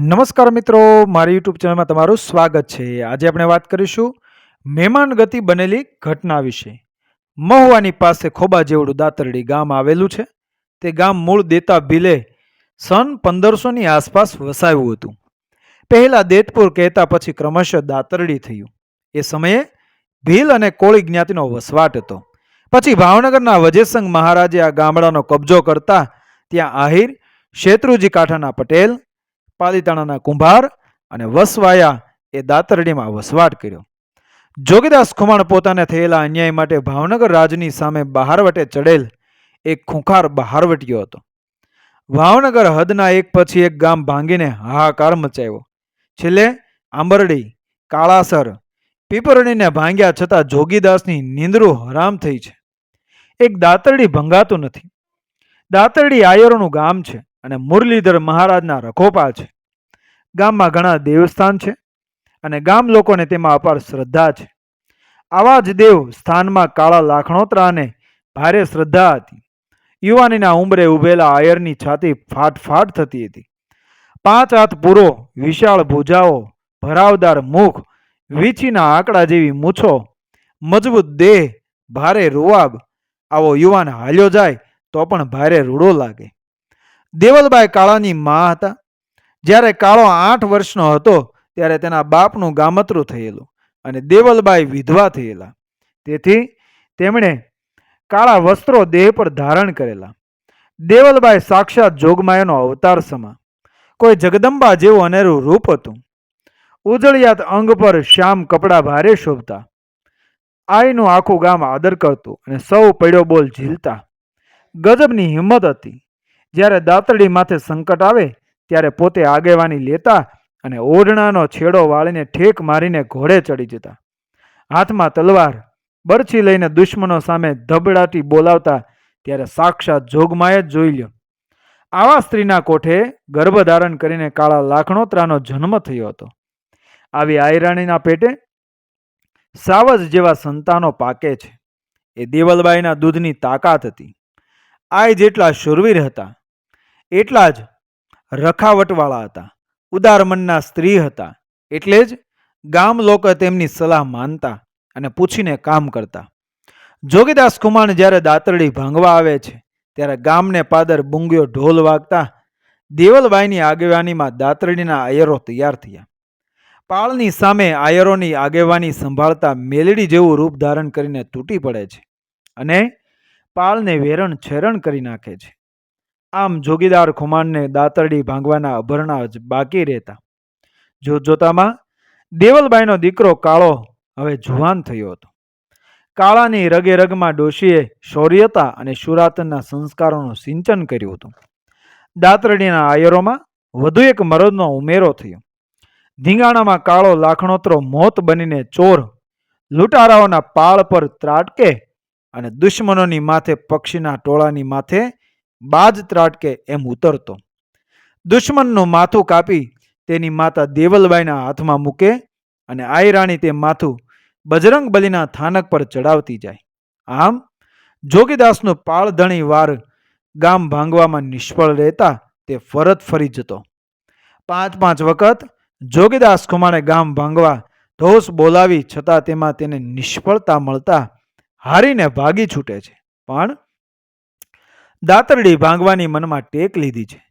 નમસ્કાર મિત્રો, મારી યુટ્યુબ ચેનલમાં તમારું સ્વાગત છે. આજે આપણે વાત કરીશું મહેમાન ગતિ બનેલી ઘટના વિશે. મહુવાની પાસે ખોબા જેવડું દાતરડી ગામ આવેલું છે. તે ગામ મૂળ દેતા ભીલે સન પંદરસોની આસપાસ વસાવ્યું હતું. પહેલા દેતપુર કહેતા પછી ક્રમશઃ દાતરડી થયું. એ સમયે ભીલ અને કોળી જ્ઞાતિનો વસવાટ હતો. પછી ભાવનગરના વજેસંગ મહારાજે આ ગામડાનો કબજો કરતા ત્યાં આહિર શેત્રુજી કાંઠાના પટેલ પાલીતાણાના કુંભાર અને વસવાયા એ દાતરડીમાં વસવાટ કર્યો. જોગીદાસ ખુમાણ પોતાને થયેલા અન્યાય માટે ભાવનગર રાજની સામે બહારવટે ચડેલ એક ખૂંખાર બહારવટ્યો હતો. ભાવનગર હદના એક પછી એક ગામ ભાંગીને હાહાકાર મચાવ્યો. છેલ્લે આંબરડી, કાળાસર, પીપરણીને ભાંગ્યા છતાં જોગીદાસની નિંદરું હરામ થઈ છે. એક દાતરડી ભંગાતું નથી. દાતરડી આયરોનું ગામ છે. અને મુરલીધર મહારાજના રખોપા છે. ગામમાં ઘણા દેવસ્થાન છે અને ગામ લોકોને તેમાં અપાર શ્રદ્ધા છે. આવા જ દેવ સ્થાનમાં કાળા લાખણોતરાને ભારે શ્રદ્ધા હતી. યુવાનીના ઉંબરે ઉભેલા આયરની છાતી ફાટ ફાટ થતી હતી. પાંચ હાથ પૂરો, વિશાળ ભુજાઓ, ભરાવદાર મુખ, વીછીના આંકડા જેવી મૂછો, મજબૂત દેહ, ભારે રૂવાબ, આવો યુવાન હાલ્યો જાય તો પણ ભારે રૂડો લાગે. દેવલબાઈ કાળાની મા હતા. જ્યારે કાળો આઠ વર્ષનો હતો, ત્યારે તેના બાપનું ગામતરું થયેલું અને દેવલબાઈ વિધવા થયેલા. તેથી તેમણે કાળા વસ્ત્રો દેહ પર ધારણ કરેલા. દેવલબાઈ સાક્ષાત જોગમાયાનો અવતાર સમા. કોઈ જગદંબા જેવું અનેરું રૂપ હતું. ઉજળિયાત અંગ પર શ્યામ કપડાં ભારે શોભતા. આઈનું આખું ગામ આદર કરતું અને સૌ પડ્યો બોલ ઝીલતા. ગજબની હિંમત હતી. જ્યારે દાતરડી માથે સંકટ આવે, ત્યારે પોતે આગેવાની લેતા અને ઓઢણાનો છેડો વાળીને ઠેક મારીને ઘોડે ચડી જતા. હાથમાં તલવાર, બરછી લઈને દુશ્મનો સામે ધબડાટી બોલાવતા ત્યારે સાક્ષાત જોગમાએ જ જોઈ લ્યો. આવા સ્ત્રીના કોઠે ગર્ભધારણ કરીને કાળા લાખણોત્રાનો જન્મ થયો હતો. આવી આયરાણીના પેટે સાવજ જેવા સંતાનો પાકે છે. એ દેવલબાઈના દૂધની તાકાત હતી. આય જેટલા શુરવીર હતા એટલા જ રખાવટવાળા હતા. ઉદાર મનના સ્ત્રી હતા. એટલે જ ગામ લોકો તેમની સલાહ માનતા અને પૂછીને કામ કરતા. જોગીદાસ કુમાર જ્યારે દાતરડી ભાંગવા આવે છે, ત્યારે ગામને પાદર બુંગ્યો ઢોલ વાગતા દેવલબાઈની આગેવાનીમાં દાતરડીના આયરો તૈયાર થયા. પાળની સામે આયરોની આગેવાની સંભાળતા મેલડી જેવું રૂપ ધારણ કરીને તૂટી પડે છે અને પાળને વેરણ છેરણ કરી નાખે છે. આમ જોગીદાર ખુમાનને દાતરડી ભાંગવાના અભરણા જ બાકી રહેતા. જોત જોતામાં, દેવલબાઈનો દીકરો કાળો હવે જુવાન થયો હતો. કાળાની રગે રગમાં ડોશીએ શૌર્યતા અને શુરાતનના સંસ્કારોનું સિંચન કર્યું હતું. દાતરડીના આયરોમાં વધુ એક મરદનો ઉમેરો થયો. ધીંગાણામાં કાળો લાખણોતરો મોત બનીને ચોર લૂંટારાઓના પાળ પર ત્રાટકે અને દુશ્મનોની માથે પક્ષીના ટોળાની માથે બાજ ત્રાટકે એમ ઉતરતો. દુશ્મનનું માથું કાપી તેની માતા દેવલબાઈના હાથમાં મૂકે અને આયરાણી તે માથું બજરંગ બલીના થાનક પર ચડાવતી જાય. આમ જોગીદાસનો પાળધણી વાર ગામ ભાંગવામાં નિષ્ફળ રહેતા તે ફરત ફરી જતો. પાંચ પાંચ વખત જોગીદાસ કુમારે ગામ ભાંગવા ધોષ બોલાવી છતાં તેમાં તેને નિષ્ફળતા મળતા હારીને ભાગી છૂટે છે. પણ દાતરડી ભાંગવાની મનમાં ટેક લીધી છે.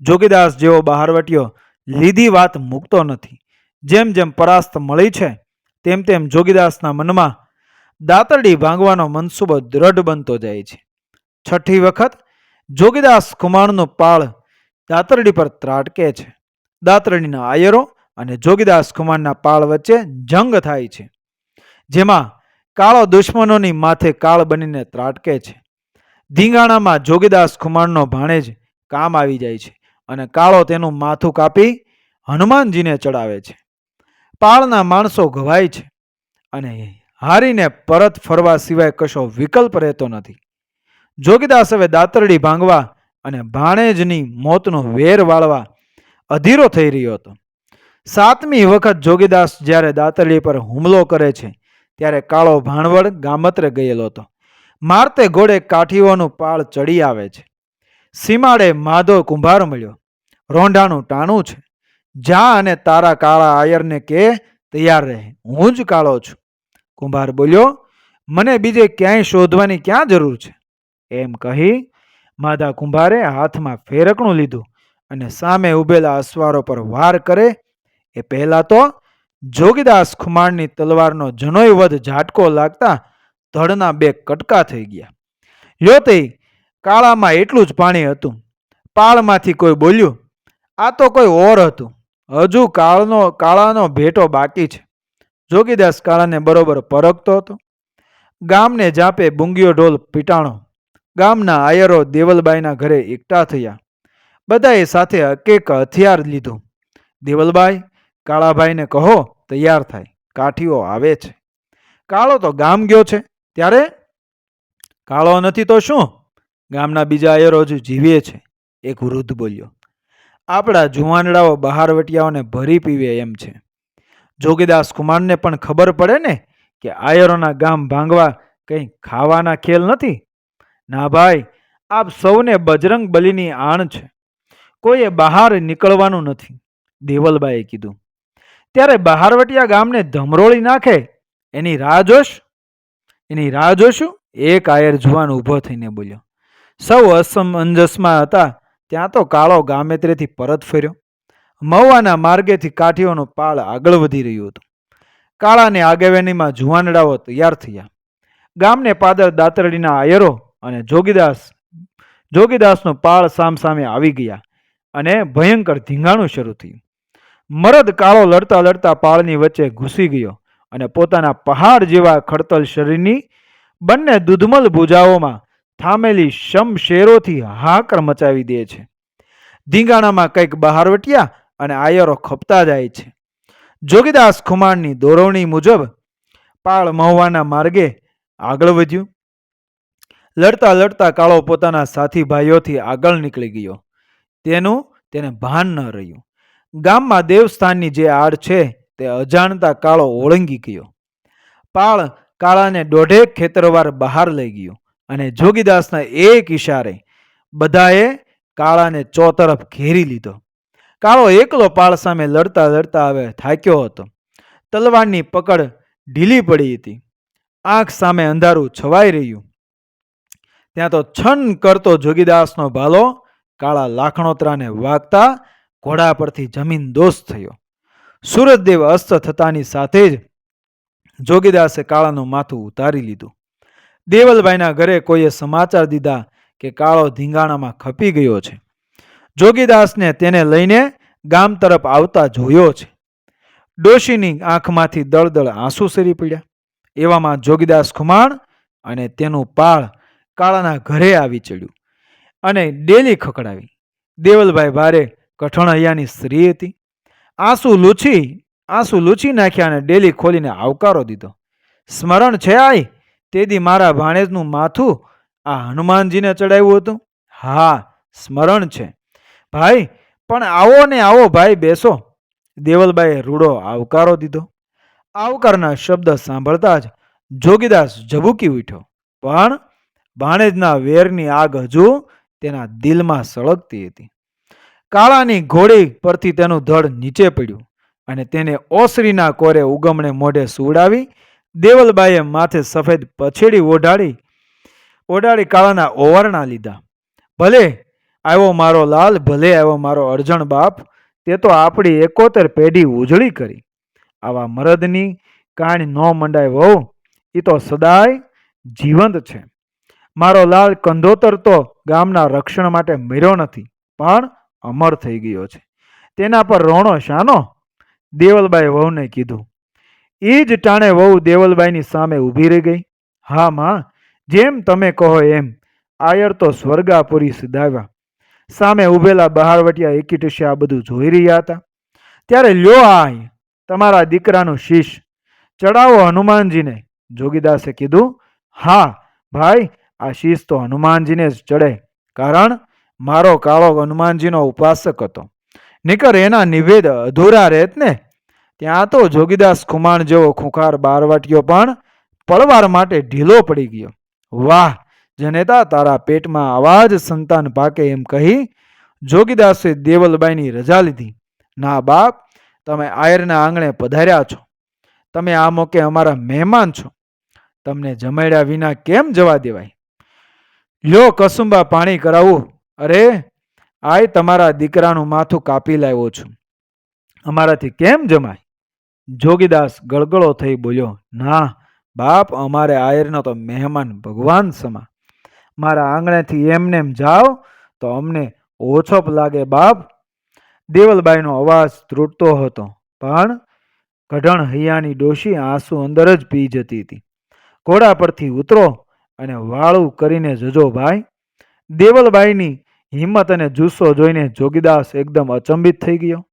જોગીદાસ જેવો બહારવટીયો લીધી વાત મૂકતો નથી. જેમ જેમ પરાસ્ત મળી છે, તેમ તેમ જોગીદાસના મનમાં દાતરડી ભાંગવાનો મનસૂબો દ્રઢ બનતો જાય છે. છઠ્ઠી વખત જોગીદાસ કુમારનો પાળ દાતરડી પર ત્રાટકે છે. દાતરડીના આયરો અને જોગીદાસ કુમારના પાળ વચ્ચે જંગ થાય છે. જેમાં કાળો દુશ્મનોની માથે કાળ બનીને ત્રાટકે છે. ધીંગાણામાં જોગીદાસ ખુમાણનો ભાણેજ કામ આવી જાય છે અને કાળો તેનું માથું કાપી હનુમાનજીને ચડાવે છે. પાળના માણસો ઘવાય છે અને હારીને પરત ફરવા સિવાય કશો વિકલ્પ રહેતો નથી. જોગીદાસ હવે દાતરડી ભાંગવા અને ભાણેજની મોતનો વેર વાળવા અધીરો થઈ રહ્યો હતો. સાતમી વખત જોગીદાસ જ્યારે દાતરડી પર હુમલો કરે છે, ત્યારે કાળો ભાણવડ ગામત્રે ગયેલો હતો. મારતે ઘોડે કાઠીઓનું પાળ ચડી આવે છે. સીમાડે માધો કુંભાર મળ્યો. રોંઢાનું ટાણું છે. જા અને તારા કાળા આયરને કે તૈયાર રહે. હું જ કાળો છું. કુંભાર બોલ્યો, મને બીજે ક્યાંય શોધવાની ક્યાં જરૂર છે? એમ કહી માધા કુંભારે હાથમાં ફેરકણું લીધું અને સામે ઊભેલા અસવારો પર વાર કરે. એ પહેલાં તો જોગીદાસ ખુમાણની તલવારનો જનોય વધ ઝાટકો લાગતા ધડના બે કટકા થઈ ગયા. યોતે કાળામાં એટલું જ પાણી હતું. પાળમાંથી કોઈ બોલ્યું, આ તો કોઈ ઓર હતું. હજુ કાળનો, કાળાનો ભેટો બાકી છે. જોગીદાસ કાળાને બરોબર પરખતો હતો. ગામને જાપે બુંગીયો ઢોલ પીટાણો. ગામના આયરો દેવલબાઈના ઘરે એકઠા થયા. બધાએ સાથે એક હથિયાર લીધું. દેવલબાઈ, કાળાભાઈને કહો, તૈયાર થાય. કાઠીઓ આવે છે. કાળો તો ગામ ગયો છે. ત્યારે કાળો નથી તો શું? ગામના બીજા આયરો હજુ જીવે છે. એક વૃદ્ધ બોલ્યો, આપણા જુવાનડાઓ બહારવટિયાઓને ભરી પીવે એમ છે. જોગીદાસ કુમારને પણ ખબર પડે ને કે આયરોના ગામ ભાંગવા કંઈ ખાવાના ખેલ નથી? ના ભાઈ, આપ સૌને બજરંગ બલીની આણ છે. કોઈએ બહાર નીકળવાનું નથી. દેવલબાઈએ કીધું, ત્યારે બહારવટિયા ગામને ધમરોળી નાખે? એની રાહ જોશ? એની રાહ જોશું? એક આયર જુવાન ઊભો થઈને બોલ્યો, સૌ અસમંજસમાં હતા, ત્યાં તો કાળો ગામેત્રેથી પરત ફર્યો. મવાના માર્ગેથી કાઠીઓનું પાળ આગળ વધી રહ્યું હતું. કાળાની આગેવાનીમાં જુવાનડાઓ તૈયાર થયા. ગામને પાદર દાતરડીના આયરો અને જોગીદાસ, જોગીદાસનો પાળ સામસામે આવી ગયા અને ભયંકર ધીંગાણું શરૂ થયું. મરદ કાળો લડતા લડતા પાળની વચ્ચે ઘૂસી ગયો. અને પોતાના પહાડ જેવા ખડતલ શરીરની બંને દૂધમલ ભુજાઓમાં થામેલી શમશેરોથી હાકર મચાવી દે છે. ધીંગાણામાં કંઈક બહારવટિયા અને આયરો ખપતા જાય છે. જોગીદાસ ખુમાણની દોરવણી મુજબ પાળ મહુવાના માર્ગે આગળ વધ્યું. લડતા લડતા કાળો પોતાના સાથી ભાઈઓથી આગળ નીકળી ગયો. તેનું તેને ભાન ન રહ્યું. ગામમાં દેવસ્થાનની જે આડ છે તે અજાણતા કાળો ઓળંગી ગયો. પાળ કાળાને દોઢેક ખેતરવાર બહાર લઈ ગયો અને જોગીદાસના એક ઈશારે બધાએ કાળાને ચોતરફ ઘેરી લીધો. કાળો એકલો પાળ સામે લડતા લડતા હવે થાક્યો હતો. તલવારની પકડ ઢીલી પડી હતી. આંખ સામે અંધારું છવાઈ રહ્યું. ત્યાં તો છન કરતો જોગીદાસનો ભાલો કાળા લાખણોતરાને વાગતા ઘોડા પરથી જમીન દોષ થયો. સુરતદેવ અસ્ત થતાની સાથે જ જોગીદાસે કાળાનું માથું ઉતારી લીધું. દેવલભાઈના ઘરે કોઈએ સમાચાર દીધા કે કાળો ધીંગાણામાં ખપી ગયો છે. જોગીદાસને તેને લઈને ગામ તરફ આવતા જોયો છે. ડોશીની આંખમાંથી દળદળ આંસુ સરી પડ્યા. એવામાં જોગીદાસ ખુમાણ અને તેનું પાળ કાળાના ઘરે આવી ચડ્યું અને ડેલી ખકડાવી દેવલભાઈ ભારે કઠણૈયાની સ્ત્રી હતી. આંસુ લૂછી આંસુ લૂછી નાખ્યા અને ડેલી ખોલીને આવકારો દીધો. સ્મરણ છે આઈ? તેથી મારા ભાણેજનું માથું આ હનુમાનજીને ચડાવ્યું હતું. હા, સ્મરણ છે. ભાઈ, પણ આવો ને આવો ભાઈ બેસો. દેવલબાઈએ રૂડો આવકારો દીધો. આવકારના શબ્દ સાંભળતા જ જોગીદાસ ઝબૂકી ઉઠ્યો. પણ ભાણેજના વેરની આગ હજુ તેના દિલમાં સળગતી હતી. કાળાની ઘોડી પરથી તેનું ધડ નીચે પડ્યું અને તેને ઓસરીના કોરે ઉગમણે મોઢે સુવડાવી, દેવલબાઈએ માથે સફેદ પછેડી ઓઢાડી ઓઢાડી કાળાના ઓવરણા લીધા. ભલે આવ્યો મારો લાલ, ભલે આવ્યો મારો અરજણ બાપ, તે તો આપણી એકોતેર પેઢી ઉજળી કરી. આવા મરદની કાણ ન મંડાય વહુ એ તો સદાય જીવંત છે. મારો લાલ કંધોતર તો ગામના રક્ષણ માટે મર્યો નથી, પણ અમર થઈ ગયો છે. તેના પર રોણો શાનો? દેવલબાઈ વહુને કીધું, એ જ ટાણે વહુ દેવલબાઈની સામે ઊભી રહી ગઈ. હા, માં, જેમ તમે કહો એમ. આયર તો સ્વર્ગાપુરી સિધાવ્યા. સામે ઊભેલા બહારવટિયા એકીટશે આ બધું જોઈ રહ્યા હતા. ત્યારે લ્યો આય તમારા દીકરાનું શીશ. ચડાવો હનુમાનજીને. જોગીદાસે કીધું, હા, ભાઈ, આ શીશ તો હનુમાનજીને જ ચડે. કારણ મારો કાળો હનુમાનજીનો ઉપાસક હતો. નીકળ એના નિવેદ અધૂરા રહેત ને? ત્યાં તો જોગીદાસ ખુમાણ જેવો ખુંખાર બારવાટીયો પણ પળવાર માટે ઢીલો પડી ગયો. વાહ, જનેતા, તારા પેટમાં આવા જ સંતાન પાકે એમ કહી જોગીદાસે દેવલબાઈની રજા લીધી. ના બાપ, તમે આયરના આંગણે પધાર્યા છો. તમે આ મોકે અમારા મહેમાન છો. તમને જમાડ્યા વિના કેમ જવા દેવાય? લ્યો કસુંબા પાણી કરાવું. અરે, આય તમારા દીકરાનું માથું કાપી લાવ્યો છું. અમારાથી કેમ જમાય? જોગીદાસ ગળગળો થઈ બોલ્યો, ના, બાપ અમારે આયરનો તો મહેમાન ભગવાન સમા. મારા આંગણેથી એમને એમ જાઓ તો અમને ઓછોપ લાગે, બાપ. દેવલબાઈનો અવાજ ત્રુટતો હતો, પણ કઢણ હૈયાની ડોશી આંસુ અંદર જ પી જતી હતી. ઘોડા પરથી ઉતરો અને વાળું કરીને જજો ભાઈ. દેવલબાઈની હિંમત અને જુસ્સો જોઈને જોગીદાસ એકદમ અચંબિત થઈ ગયો.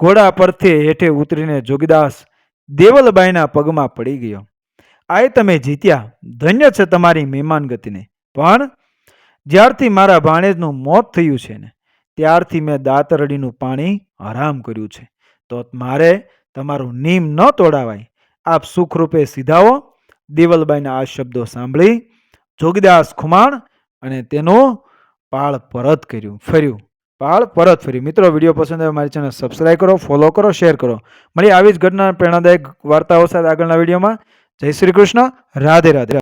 ઘોડા પરથી હેઠે ઉતરીને જોગીદાસ દેવલબાઈના પગમાં પડી ગયો. આય તમે જીત્યા. ધન્ય છે તમારી મહેમાન ગતિને. પણ જ્યારથી મારા ભાણેજનું મોત થયું છે ને, ત્યારથી મેં દાતરડીનું પાણી હરામ કર્યું છે. તો મારે તમારું નીમ ન તોડાવાય. આપ સુખરૂપે સીધાવો. દેવલબાઈના આ શબ્દો સાંભળી જોગીદાસ ખુમાણ અને તેનું પાળ પરત કર્યું, ફર્યું. પાળ પરત ફર્યું. મિત્રો, વીડિયો પસંદ આવે મારી ચેનલ સબસ્ક્રાઈબ કરો ફોલો કરો શેર કરો. મળી આવી જ ઘટના પ્રેરણાદાયક વાર્તાઓ સાથે આગળના વિડીયોમાં. જય શ્રી કૃષ્ણ. રાધે રાધે.